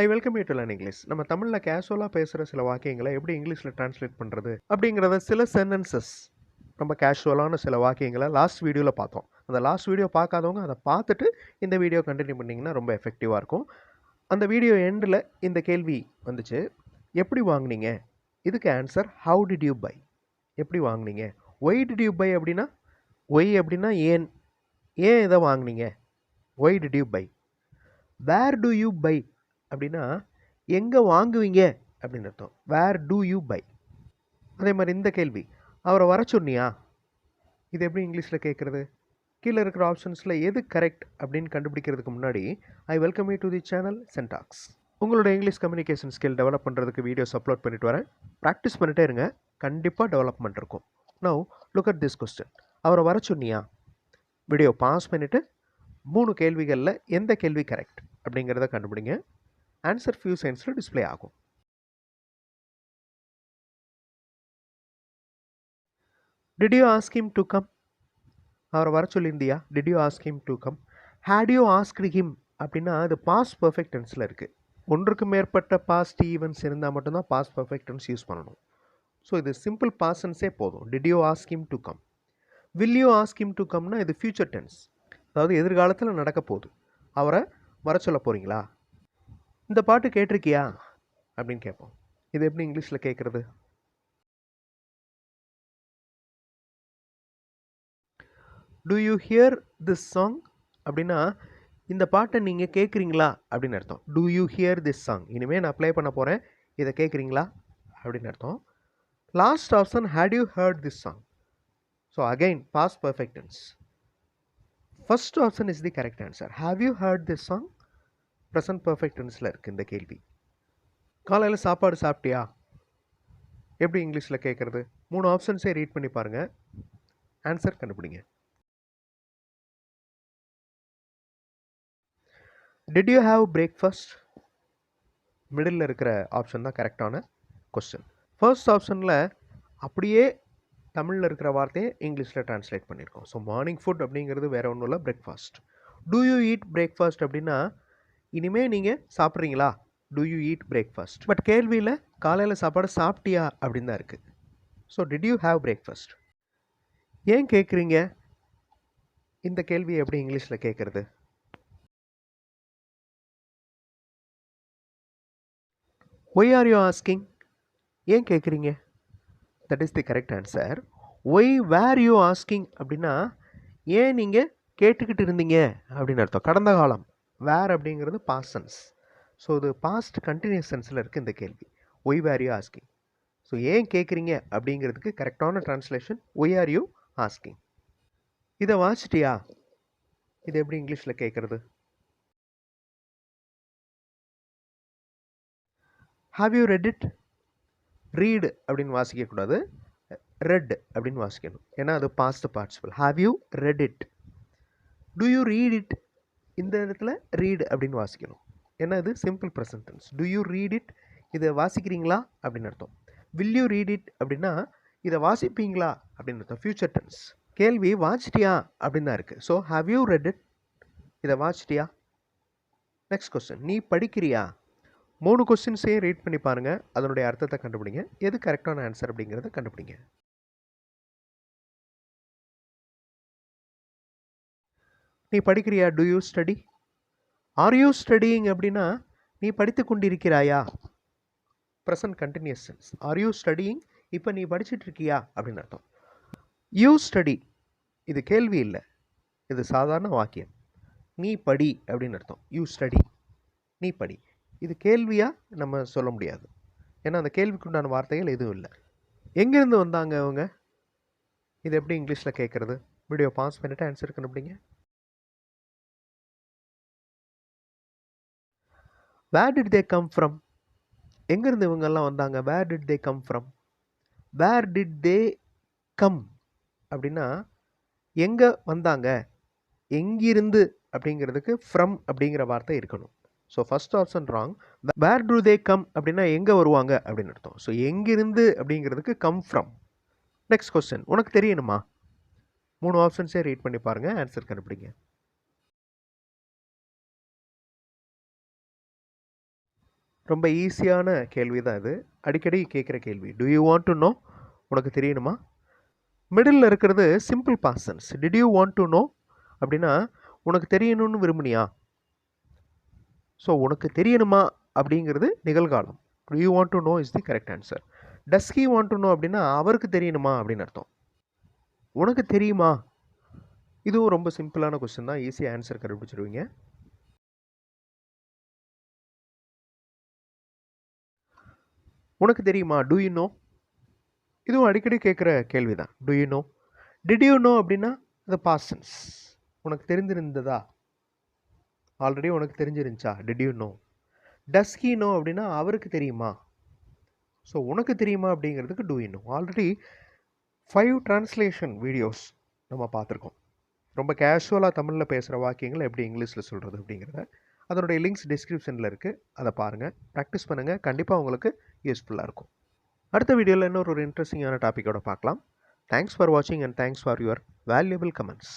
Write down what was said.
I welcome you to learn English நம்ம தமிழில் கேஷுவலாக பேசுகிற சில வாக்கியங்களை எப்படி இங்கிலீஷில் ட்ரான்ஸ்லேட் பண்ணுறது அப்படிங்கிறத சில சென்டென்சஸ் ரொம்ப கேஷுவலான சில வாக்கியங்களை லாஸ்ட் வீடியோவில் பார்த்தோம். அந்த லாஸ்ட் வீடியோ பார்க்காதவங்க அதை பார்த்துட்டு இந்த வீடியோ கண்டினியூ பண்ணிங்கன்னா ரொம்ப எஃபெக்டிவாக இருக்கும். அந்த வீடியோ எண்டில் இந்த கேள்வி வந்துச்சு. எப்படி வாங்கினீங்க? இதுக்கு answer how did you buy எப்படி வாங்குனீங்க? ஒய் டிட் யூ பை அப்படின்னா ஒய் அப்படின்னா ஏன்? ஏன் இதை வாங்கினீங்க? Why did you buy where do you buy அப்படின்னா எங்கே வாங்குவீங்க? அப்படின்னு அர்த்தம். வேர் டூ யூ பை அதே மாதிரி இந்த கேள்வி. அவரை வர சொன்னியா? இது எப்படி இங்கிலீஷில் கேட்குறது? கீழே இருக்கிற ஆப்ஷன்ஸில் எது கரெக்ட் அப்படின்னு கண்டுபிடிக்கிறதுக்கு முன்னாடி I welcome you to the channel Sentax உங்களோட இங்கிலீஷ் கம்யூனிகேஷன் ஸ்கில் டெவலப் பண்ணுறதுக்கு வீடியோஸ் அப்லோட் பண்ணிட்டு வரேன். ப்ராக்டிஸ் பண்ணிட்டே இருங்க. கண்டிப்பாக டெவலப்மெண்ட் இருக்கும். Now look at this question அவரை வர சொன்னியா? வீடியோ பாஸ் பண்ணிவிட்டு மூணு கேள்விகளில் எந்த கேள்வி கரெக்ட் அப்படிங்கிறத கண்டுபிடிங்க. ஆன்சர் ஃபியூ சென்ஸில் டிஸ்ப்ளே ஆகும். Did you ask him to come அவரை வர சொல்லியிருந்தியா? Did you ask him to come had you asked him அப்படின்னா அது பாஸ்ட் பர்ஃபெக்ட் டென்ஸில் இருக்குது ஒன்றுக்கு மேற்பட்ட பாஸ்ட் ஈவெண்ட்ஸ் இருந்தால் மட்டும்தான் பாஸ்ட் பர்ஃபெக்ட் டென்ஸ் யூஸ் பண்ணணும். ஸோ இது சிம்பிள் பாசன்ஸே போதும். Did you ask him to come will you ask him to கம்னா இது ஃபியூச்சர் டென்ஸ் அதாவது எதிர்காலத்தில் நடக்க போகுது. அவரை வர சொல்ல போகிறீங்களா இந்த பாட்டு கேட்டிருக்கியா? அப்படின்னு கேட்போம். இது எப்படி இங்கிலீஷில் கேட்குறது? Do you hear this song அப்படின்னா இந்த பாட்டை நீங்கள் கேட்குறீங்களா? அப்படின்னு அர்த்தம். Do you hear this song இனிமேல் நான் ப்ளே பண்ண போகிறேன் இதை கேட்குறீங்களா? அப்படின்னு அர்த்தம். Last option had you heard this song so again past perfect tense first option is the correct answer have you heard this song present perfect டென்ஸில் இருக்குது இந்த கேள்வி. காலையில் சாப்பாடு சாப்பிட்டியா? எப்படி இங்கிலீஷில் கேட்குறது மூணு ஆப்ஷன்ஸே ரீட் பண்ணி பாருங்கள் ஆன்சர் கண்டுபிடிங்க. Did you have breakfast middle இருக்கிற ஆப்ஷன் தான் கரெக்டான கொஸ்டின் ஃபர்ஸ்ட் ஆப்ஷனில் அப்படியே தமிழில் இருக்கிற வார்த்தையை இங்கிலீஷில் ட்ரான்ஸ்லேட் பண்ணியிருக்கோம் ஸோ மார்னிங் ஃபுட் அப்படிங்கிறது வேறு ஒன்றும் இல்லை breakfast do you eat breakfast அப்படின்னா இனிமேல் நீங்கள் சாப்பிட்றீங்களா? Do you eat breakfast but கேள்வியில் காலையில் சாப்பாடு சாப்பிட்டியா? அப்படின்னு தான் இருக்குது so did you have breakfast ஏன் கேட்குறீங்க இந்த கேள்வி எப்படி இங்கிலீஷில் கேட்குறது ஒய் ஆர் யூ ஆஸ்கிங் ஏன் கேட்குறீங்க that is the correct answer why were you asking அப்படின்னா ஏன் நீங்கள் கேட்டுக்கிட்டு இருந்தீங்க? அப்படின்னு அர்த்தம். கடந்த காலம். வேர் அப்படிங்கிறது பாசன்ஸ் ஸோ இது பாஸ்ட் கண்டினியூஸ் சென்ஸில் இருக்குது இந்த கேள்வி. Why were you asking so ஏன் கேட்குறீங்க அப்படிங்கிறதுக்கு கரெக்டான translation why are you asking இதை வாசிட்டியா? இது எப்படி இங்கிலீஷில் கேட்குறது have you read it read அப்படின்னு வாசிக்கக்கூடாது. ரெட் அப்படின்னு வாசிக்கணும். ஏன்னா அது past participle have you read it do you read it இந்த இடத்துல ரீட் அப்படின்னு வாசிக்கணும். ஏன்னா இது simple present tense do you read it இதை வாசிக்கிறீங்களா? அப்படின்னு அர்த்தம். வில் யூ ரீட் இட் அப்படின்னா இதை வாசிப்பீங்களா? அப்படின்னு அர்த்தம். ஃப்யூச்சர் டென்ஸ் கேள்வி வாச்சிட்டியா அப்படின்னு தான் இருக்குது so have you read it இதை வாச்சிட்டியா நெக்ஸ்ட் கொஸ்டின் நீ படிக்கிறியா? மூணு கொஸ்டின்ஸையும் ரீட் பண்ணி பாருங்கள் அதனுடைய அர்த்தத்தை கண்டுபிடிங்க. எது கரெக்டான ஆன்சர் அப்படிங்கிறத கண்டுபிடிங்க. நீ படிக்கிறியா? Do you study are you studying அப்படின்னா நீ படித்து கொண்டிருக்கிறாயா? Present continuous tense are you studying இப்போ நீ படிச்சுட்டு இருக்கியா அப்படின்னு அர்த்தம். யூ ஸ்டடி இது கேள்வி இல்லை. இது சாதாரண வாக்கியம். நீ படி அப்படின்னு அர்த்தம். யூ ஸ்டடி நீ படி. இது கேள்வியாக நம்ம சொல்ல முடியாது. ஏன்னா அந்த கேள்விக்குண்டான வார்த்தைகள் எதுவும் இல்லை. எங்கேருந்து வந்தாங்க அவங்க? இது எப்படி இங்கிலீஷில் கேட்குறது வீடியோ பாஸ் பண்ணிவிட்டு ஆன்சர் கண்டுபிடிங்க. Where did they come from எங்கேருந்து இவங்கெல்லாம் வந்தாங்க? Where did they come from where did they come அப்படின்னா எங்கே வந்தாங்க? எங்கிருந்து அப்படிங்கிறதுக்கு ஃப்ரம் அப்படிங்கிற வார்த்தை இருக்கணும். So first option wrong where do they come அப்படின்னா எங்கே வருவாங்க? அப்படின்னு அர்த்தம். ஸோ எங்கிருந்து அப்படிங்கிறதுக்கு கம் ஃப்ரம் நெக்ஸ்ட் கொஸ்டின் உனக்கு தெரியணுமா? மூணு ஆப்ஷன்ஸே ரீட் பண்ணி பாருங்கள் ஆன்சர் கண்டுபிடிங்க. ரொம்ப ஈஸியான கேள்வி தான் இது. அடிக்கடி கேட்குற கேள்வி. Do you want to know உனக்கு தெரியணுமா? மிடில் இருக்கிறது simple past tense did you want to know அப்படின்னா உனக்கு தெரியணும்னு விரும்புனியா? ஸோ உனக்கு தெரியணுமா? அப்படிங்கிறது நிகழ்காலம். Do you want to know is the correct answer does he want to know அப்படின்னா அவருக்கு தெரியணுமா? அப்படின்னு அர்த்தம். உனக்கு தெரியுமா? இதுவும் ரொம்ப சிம்பிளான கொஸ்டின் தான். ஈஸியாக ஆன்சர் கண்டுபிடிச்சிருவீங்க. உனக்கு தெரியுமா டூ யூ நோ இதுவும் அடிக்கடி கேட்குற கேள்வி தான் do you know did you know அப்படின்னா த பாசன்ஸ் உனக்கு தெரிஞ்சிருந்ததா ஆல்ரெடி உனக்கு தெரிஞ்சிருந்துச்சா? Did you know does he know அப்படின்னா அவருக்கு தெரியுமா? ஸோ உனக்கு தெரியுமா அப்படிங்கிறதுக்கு do you know already five translation videos நம்ம பார்த்துருக்கோம். ரொம்ப கேஷுவலாக தமிழில் பேசுகிற வாக்கியங்களை எப்படி இங்கிலீஷில் சொல்கிறது அப்படிங்கிறத அதனுடைய லிங்க்ஸ் டிஸ்கிரிப்ஷனில் இருக்குது அதை பாருங்கள் ப்ராக்டிஸ் பண்ணுங்கள் கண்டிப்பாக உங்களுக்கு யூஸ்ஃபுல்லாக இருக்கும். அடுத்த வீடியோவில் இன்னொரு ஒரு இன்ட்ரெஸ்டிங்கான டாப்பிக்கோட பார்க்கலாம். தேங்க்ஸ் ஃபார் வாட்சிங் and thanks for your valuable comments